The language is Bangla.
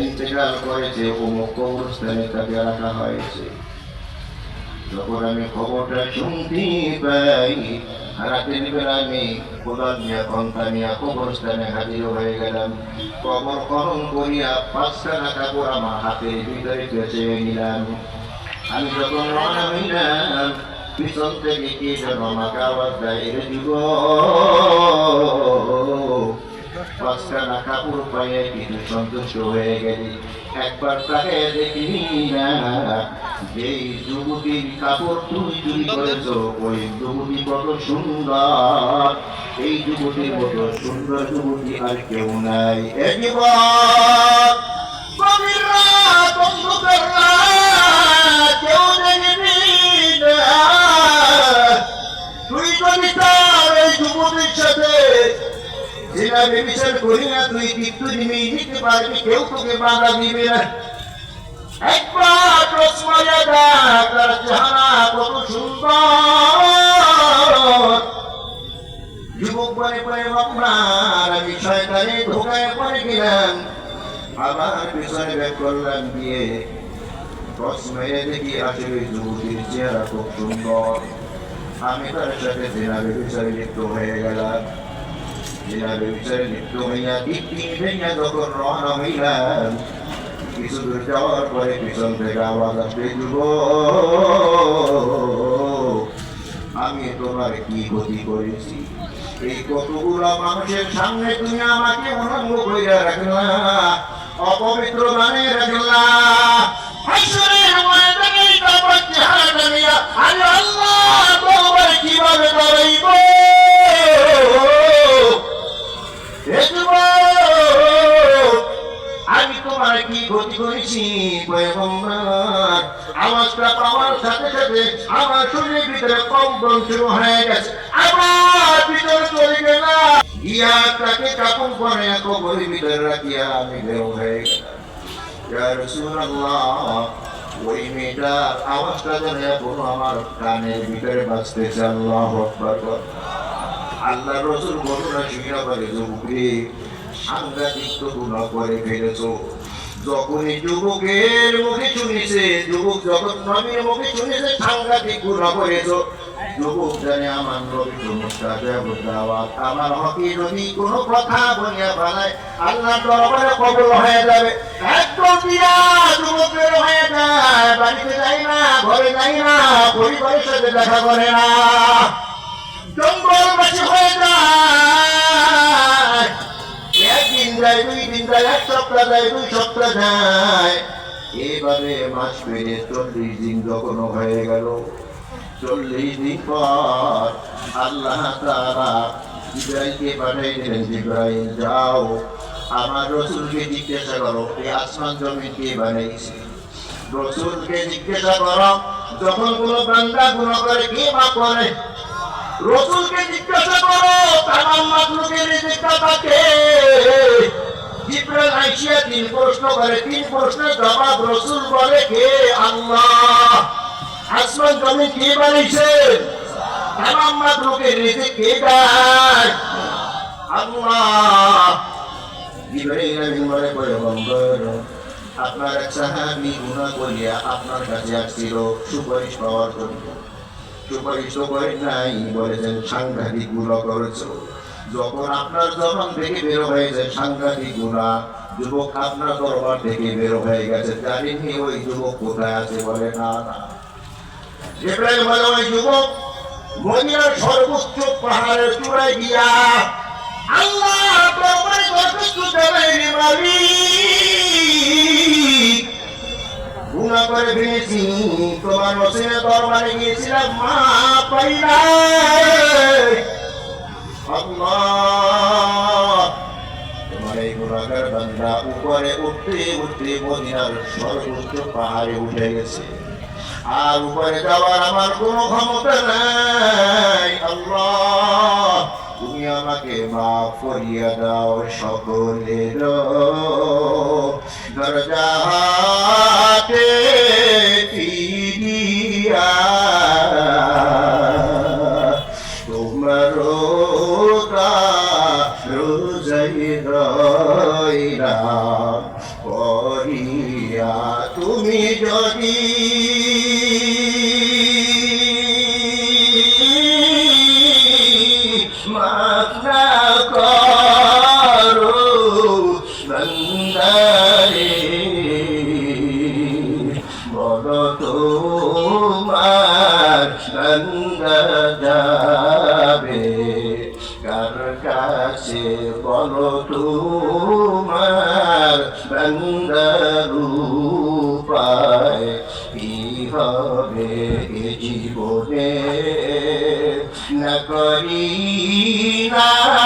ইন্তেকাল করেছে অমুক কবরস্থানে তাকে রাখা হয়েছে যখন আমি খবরটা শুনতে পাই রাতের বেলা আমি কোদাল নিয়ে কন্থা নিয়ে কবরস্থানে হাজির হয়ে গেলাম কবর খনন করিয়া টাকা করে আমার হাতের ভিতরে বেঁচে নিলাম আমি যখন রওনা হইলাম পিছন থেকে কি যেন আমাকে আওয়াজ দেয় রে যুব পাঁচটা না কাপড় পাইয়ে কিন্তু সন্তুষ্ট হয়ে গেলি একবার তাকে দেখিনি না যেই যুবতীর কাপড় তুমি চুরি করেছ ওই যুবতী কত সুন্দর এই যুবতীর মতো সুন্দর যুবতী আর কেউ নাই এ জীবন গভীর রাত, অন্ধকার রাত, কেউ দেখবি তুই যদি সাথে যেটা বিচার করি না, তুই কিন্তু নিমেই নিতে পারবি কেউ তোকে বাধা দিবে না। একবার রসময়া দেখ তার চেহারা কত সুন্দর। যুবক বলে পরে আপনার আমি শয়তানে ধোকায় পড়ে গেলাম। আবার পিছনে ব্যাক করলাম গিয়ে। টস মেরে দেখি আসলে যুবতীর চেহারা খুব সুন্দর। আমি তার সাথে জেনাবে বিচারে লিপ্ত হয়ে গেলাম। বিচারে লিপ্ত হইয়া দিন ভেঙে যখন রওনা হইলাম কিছু দূর যাওয়ার পরে পিছন থেকে আওয়াজ আসবে যুবক আমি তোমার কি ক্ষতি করেছি? এই কতগুলো মানুষের সামনে তুমি আমাকে অনঙ্গ কইরা রাখলা, অপবিত্র মানে রাখলা। হাসরের কি করেছি আওয়াজটা পাওয়ার সাথে সাথে আমার শরীরের ভিতরে কম্পন শুরু হয়ে গেছে। আবার ভিতরে চলে গেলাম। গিয়া তাকে কাপড় পরে কবরের ভিতরে রাখিয়া আমি হয়ে ইয়া রাসূলুল্লাহ, ওই মেয়েটার আওয়াজটা যেন আমার কানের ভিতরে বাজতেছে, আল্লাহ আকবার। আল্লাহ রসুল যুবকরে, সাংঘাতিক তো করে ফেলেছ। যখন যুবকের মুখে শুনেছে, যুবক যখন নবীর মুখে শুনেছে, সাংঘাতিক গুণা করেছ যুবক জানে আমার নবী চমৎকার দেওয়া আমার হকি যদি কোনো কথা বলিয়া ফেলায় আল্লাহ দরবারে কবল হয়ে যাবে। একদম দিয়া যুবকের হয়ে যায়, বাড়িতে যাই না, ঘরে যাই না, পরিবারের সাথে দেখা করে না। জঙ্গলবাসী হয়ে যায়। একদিন যায় দুই যায় এক সপ্তাহ যায়, দুই সপ্তাহ যায়। এভাবে মাস পেরে চল্লিশ দিন যখন হয়ে গেল, চল্লিশ দিন পর আল্লাহ তারা ইব্রাহিমকে পাঠাই দিলেন ইব্রাহিম যাও, আমার রসুলকে জিজ্ঞাসা করো, এই আসমান জমিন কে বানাইছে? রসুলকে জিজ্ঞাসা করো, যখন কোনো বান্দা গুণ করে, কে মা করে? রসুলকে জিজ্ঞাসা করো, তামাম মাতলুকের রিজিকটা থাকে জিব্রাইল আইসিয়া তিন প্রশ্ন করে, তিন প্রশ্নের জবাব রসুল বলে কে আল্লাহ, আসমান জমি কে বানিয়েছে? তামাম মাতলুকের রিজিক কে দেয়? আল্লাহ। আপনার সুপারিশ করেন নাই, বলেছেন সাংঘাতিক গুণা করেছ। যখন আপনার জবান থেকে বের হয়েছে সাংঘাতিক গুণা, যুবক আপনার দরবার থেকে বের হয়ে গেছে। জানিনি ওই যুবক কোথায় আছে বলে না। না ইব্রাহিম বলে, ওই যুবক, মদিনার সর্বোচ্চ পাহাড়ের চূড়ায় গিয়া আল্লাহ দরবারে যথেষ্ট জানাইনি, মালিক। গুণা করে ফেলেছি, তোমার রসিনে দরবারে গিয়েছিলাম, মা পাই আল্লাহ। তোমার এই উপরে উঠতে উঠতে মদিনার সর্বোচ্চ পাহাড়ে উঠে গেছে। আর উপরে যাওয়ার আমার কোনো ক্ষমতা নাই, আল্লাহ। তুমি আমাকে মাফ করিয়া দাও সকলের দরজাতে ফিরিয়া যদি যাবে। কার কাছে বলো তোমার বন্দার উপায় কি হবে এ জীবনে? না করি নাম